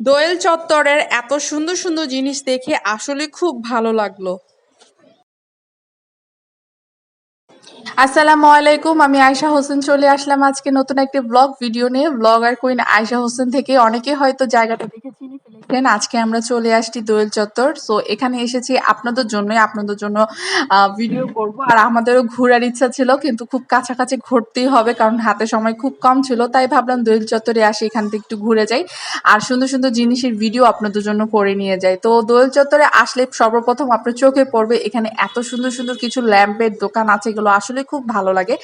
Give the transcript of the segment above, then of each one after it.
দোয়েল চত্বরের এত সুন্দর সুন্দর জিনিস দেখে আসলে খুব ভালো লাগল। আসসালামু আলাইকুম, আমি আয়শা হোসেন চলে আসলাম আজকে নতুন একটি ব্লগ ভিডিও নিয়ে। ব্লগার কুইন আয়শা হোসেন থেকে অনেকে হয়তো জায়গাটা দেখে চিনে ফেলেছেন আজকে আমরা চলে আসছি দোয়েল চত্বর। সো এখানে এসেছি আপনাদের জন্যই। আপনাদের জন্য ভিডিও করব। আর আমাদেরও ঘোরার ইচ্ছা ছিল, কিন্তু খুব কাছাকাছি ঘুরতেই হবে, কারণ হাতে সময় খুব কম ছিল। তাই ভাবলাম দোয়েল চত্বরে আসি, এখান থেকে একটু ঘুরে যাই। আর সুন্দর সুন্দর জিনিসের ভিডিও আপনাদের জন্য করে নিয়ে যাই। তো দোয়েল চত্বরে আসলে সর্বপ্রথম আপনার চোখে পড়বে, এখানে এত সুন্দর সুন্দর কিছু ল্যাম্পের দোকান আছে, এগুলো আসলে খুব ভালো লাগে।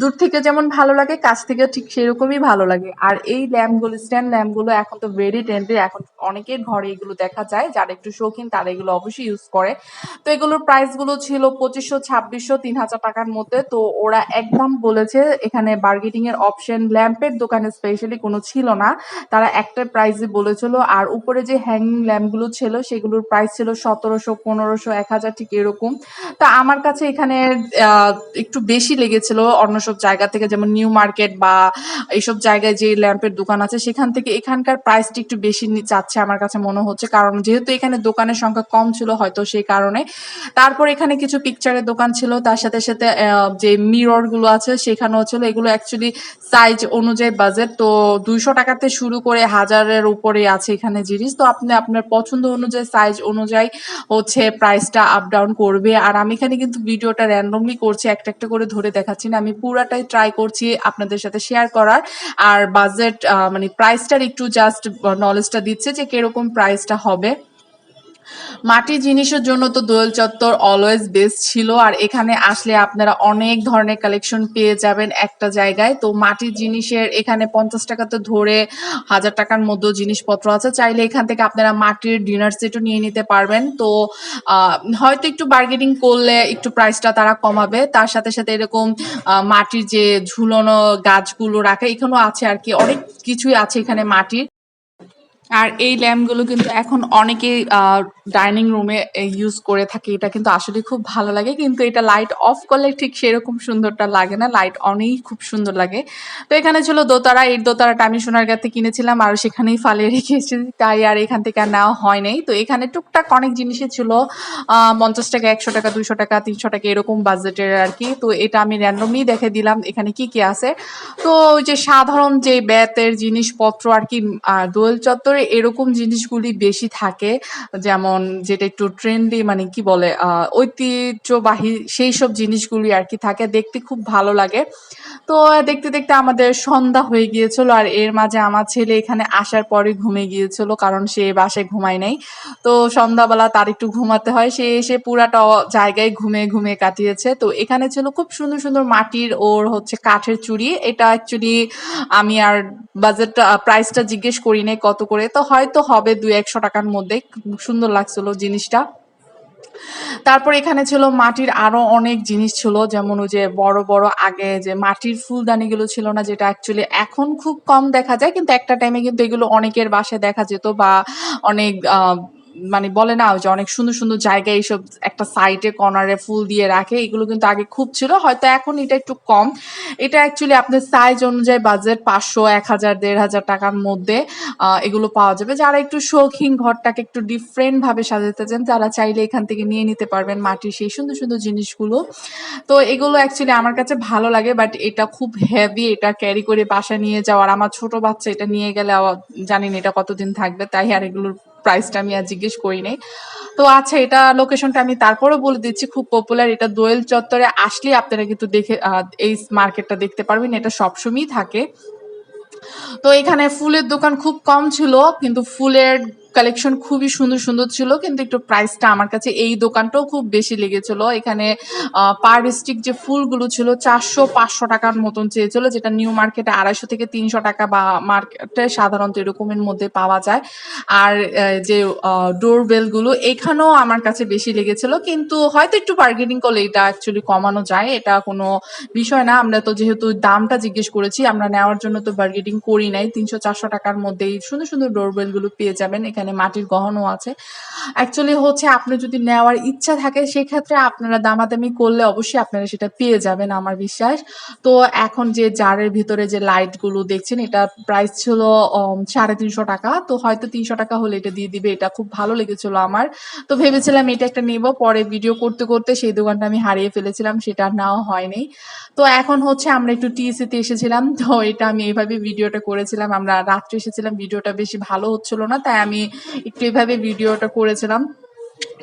দূর থেকে যেমন ভালো লাগে, কাছ থেকে ঠিক সেরকমই ভালো লাগে। আর এই ল্যাম্পগুলো, স্ট্যান্ড ল্যাম্পগুলো এখন তো ভেরি ট্রেন্ডি এখন অনেকের ঘরে এগুলো দেখা যায়, যারা একটু শৌখিন তারা এগুলো অবশ্যই ইউজ করে। তো এগুলোর প্রাইসগুলো ছিল পঁচিশশো, ছাব্বিশশো, তিন হাজার টাকার মধ্যে। তো ওরা একদম বলেছে, এখানে বার্গেটিং এর অপশন ল্যাম্পের দোকানে স্পেশালি কোনো ছিল না। তারা একটা প্রাইসে বলেছিল, আর উপরে যে হ্যাঙ্গিং ল্যাম্পগুলো ছিল, সেগুলোর প্রাইস ছিল সতেরোশো, পনেরোশো, এক হাজার, ঠিক এরকম। তা আমার কাছে এখানে একটু বেশি লেগেছিল অন্য সব জায়গা থেকে, যেমন নিউ মার্কেট বা এইসব জায়গায় যে ল্যাম্পের দোকান আছে, সেখান থেকে এখানকার প্রাইসটি একটু বেশি চাচ্ছে আমার কাছে। মনে হচ্ছে, কারণ যেহেতু এখানে দোকানের সংখ্যা কম ছিল হয়তো সেই কারণে। তারপর এখানে কিছু পিকচারের দোকান ছিল, তার সাথে সাথে যে মিররগুলো আছে সেখানেও ছিল। এগুলো অ্যাকচুয়ালি সাইজ অনুযায়ী বাজেট তো দুইশো টাকাতে শুরু করে হাজারের উপরে আছে এখানে জিনিস। তো আপনি, আপনার পছন্দ অনুযায়ী সাইজ অনুযায়ী হচ্ছে প্রাইসটা আপ ডাউন করবে। আর আমি এখানে কিন্তু ভিডিওটা র্যান্ডমলি করছি, একটা একটা করে ধরে দেখাচ্ছি না। আমি পুরাটাই ট্রাই করছি আপনাদের সাথে শেয়ার করার। আর বাজেট মানে প্রাইসটার একটু জাস্ট নলেজটা দিচ্ছে যে কীরকম প্রাইসটা হবে? মাটির জিনিসের জন্য তো দোয়েল চত্বর অলওয়েজ বেস্ট ছিল, আর এখানে আসলে আপনারা অনেক ধরনের কালেকশন পেয়ে যাবেন একটা জায়গায়। তো মাটির জিনিসের এখানে পঞ্চাশ টাকা তো ধরে হাজার টাকার মধ্যে জিনিসপত্র আছে। চাইলে এখান থেকে আপনারা মাটির ডিনার সেটও নিয়ে নিতে পারবেন। তো হয়তো একটু বার্গেনিং করলে একটু প্রাইসটা তারা কমাবে। তার সাথে সাথে এরকম মাটির যে ঝুলনো গাছগুলো রাখা, এখানেও আছে আর কি। অনেক কিছুই আছে এখানে মাটির। আর এই ল্যাম্পগুলো কিন্তু এখন অনেকেই ডাইনিং রুমে ইউজ করে থাকে। এটা কিন্তু আসলে খুব ভালো লাগে। কিন্তু এটা লাইট অফ করলে ঠিক সেরকম সুন্দরটা লাগে না। লাইট অনেই খুব সুন্দর লাগে। তো এখানে ছিল দোতারা। এই দোতারাটা আমি সোনার গাতে কিনেছিলাম আর সেখানেই ফালিয়ে রেখে এসেছি। তাই আর এখান থেকে আর নেওয়া হয় নাই। তো এখানে টুকটাক অনেক জিনিসই ছিল। পঞ্চাশ টাকা, একশো টাকা, দুইশো টাকা, তিনশো টাকা এরকম বাজেটের আর কি। তো এটা আমি র্যান্ডমলি দেখে দিলাম। এখানে কি কি আছে? তো ওই যে সাধারণ যে ব্যাতের জিনিসপত্র আর কি দোয়েল চত্বরে এরকম জিনিসগুলি বেশি থাকে, যেমন যেটা একটু ট্রেন্ডি মানে কি বলে ঐতিহ্যবাহী সেই সব জিনিসগুলি আর কি থাকে, দেখতে খুব ভালো লাগে। তো দেখতে দেখতে আমাদের সন্ধ্যা হয়ে গিয়েছিল আর এর মাঝে আমার ছেলে এখানে আসার পরে ঘুমে গিয়েছিল কারণ সে বাসায় ঘুমায় নাই। তো সন্ধ্যাবেলা তার একটু ঘুমাতে হয়, সে এসে পুরাটা জায়গায় ঘুমে ঘুমে কাটিয়েছে। তো এখানে ছিল খুব সুন্দর সুন্দর মাটির ওর হচ্ছে কাঠের চুড়ি। এটা অ্যাকচুয়ালি আমি আর বাজেটটা প্রাইসটা জিজ্ঞেস করি নাই কত করে তো হয়তো হবে দু একশো টাকার মধ্যে। সুন্দর লাগছিল জিনিসটা। তারপর এখানে ছিল মাটির আরও অনেক জিনিস ছিল, যেমন ওই যে বড় বড় আগে যে মাটির ফুলদানিগুলো ছিল না, যেটা অ্যাকচুয়ালি এখন খুব কম দেখা যায়, কিন্তু একটা টাইমে কিন্তু এগুলো অনেকের বাসায় দেখা যেত বা অনেক মানে বলে না যে অনেক সুন্দর সুন্দর জায়গায় এইসব একটা সাইটে কর্নারে ফুল দিয়ে রাখে, এগুলো কিন্তু আগে খুব ছিল, হয়তো এখন এটা একটু কম। এটা অ্যাকচুয়ালি আপনার সাইজ অনুযায়ী বাজেট পাঁচশো, এক হাজার, দেড় হাজার টাকার মধ্যে এগুলো পাওয়া যাবে। যারা একটু শৌখিন, ঘরটাকে একটু ডিফারেন্ট ভাবে সাজাতে চান, তারা চাইলে এখান থেকে নিয়ে নিতে পারবেন মাটির সেই সুন্দর সুন্দর জিনিসগুলো। তো এগুলো অ্যাকচুয়ালি আমার কাছে ভালো লাগে বাট এটা খুব হেভি এটা ক্যারি করে বাসা নিয়ে যাওয়ার, আমার ছোট বাচ্চা এটা নিয়ে গেলে জানি না এটা কতদিন থাকবে, তাই আর এগুলোর প্রাইসটা আমি আর জিজ্ঞেস করি নাই। তো আচ্ছা এটা লোকেশনটা আমি তারপরেও বলে দিচ্ছি, খুব পপুলার এটা দোয়েল চত্বরে আসলে আপনারা কিন্তু দেখে এই মার্কেটটা দেখতে পারবেন, এটা সবসময়ই থাকে। তো এখানে ফুলের দোকান খুব কম ছিল, কিন্তু ফুলের কালেকশন খুবই সুন্দর সুন্দর ছিল, কিন্তু একটু প্রাইসটা আমার কাছে এই দোকানটাও খুব বেশি লেগেছিল। এখানে পার স্টিক যে ফুলগুলো ছিল চারশো পাঁচশো টাকার মতন চেয়েছিল, যেটা নিউ মার্কেটে আড়াইশো থেকে তিনশো টাকা বা মার্কেটে সাধারণত এরকমের মধ্যে পাওয়া যায়। আর যে ডোর বেলগুলো এখানেও আমার কাছে বেশি লেগেছিল, কিন্তু হয়তো একটু বার্গেনিং করলে এটা অ্যাকচুয়ালি কমানো যায়, এটা কোনো বিষয় না। আমরা তো যেহেতু দামটা জিজ্ঞেস করেছি, আমরা নেওয়ার জন্য তো বার্গেনিং করি নাই। তিনশো চারশো টাকার মধ্যেই সুন্দর সুন্দর ডোরবেলগুলো পেয়ে যাবেন। এখানে এখানে মাটির গহনও আছে। অ্যাকচুয়ালি হচ্ছে আপনি যদি নেওয়ার ইচ্ছা থাকে, সেক্ষেত্রে আপনারা দামাদামি করলে অবশ্যই আপনারা সেটা পেয়ে যাবেন আমার বিশ্বাস। তো এখন যে জারের ভিতরে যে লাইটগুলো দেখছেন, এটা প্রাইস ছিল সাড়ে তিনশো টাকা। তো হয়তো তিনশো টাকা হলে এটা দিয়ে দিবে, এটা খুব ভালো লেগেছিল আমার। তো ভেবেছিলাম এটা একটা নেব, পরে ভিডিও করতে করতে সেই দোকানটা আমি হারিয়ে ফেলেছিলাম, সেটা নেওয়া হয়নি। তো এখন হচ্ছে আমরা একটু টিএসিতে এসেছিলাম, তো এটা আমি এইভাবে ভিডিওটা করেছিলাম, আমরা রাত্রে এসেছিলাম ভিডিওটা বেশি ভালো হচ্ছিল না, তাই আমি একটু এভাবে ভিডিওটা করেছিলাম।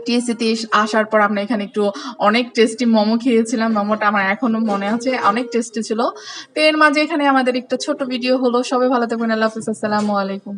টিএসসিতে আসার পর আমরা এখানে একটু অনেক টেস্টি মোমো খেয়েছিলাম। মোমোটা আমার এখনও মনে আছে, অনেক টেস্টি ছিল। তো এর মাঝে এখানে আমাদের একটা ছোট ভিডিও হলো। সবাই ভালো থাকবেন। আল্লাহ হাফিজ। আসসালামু আলাইকুম।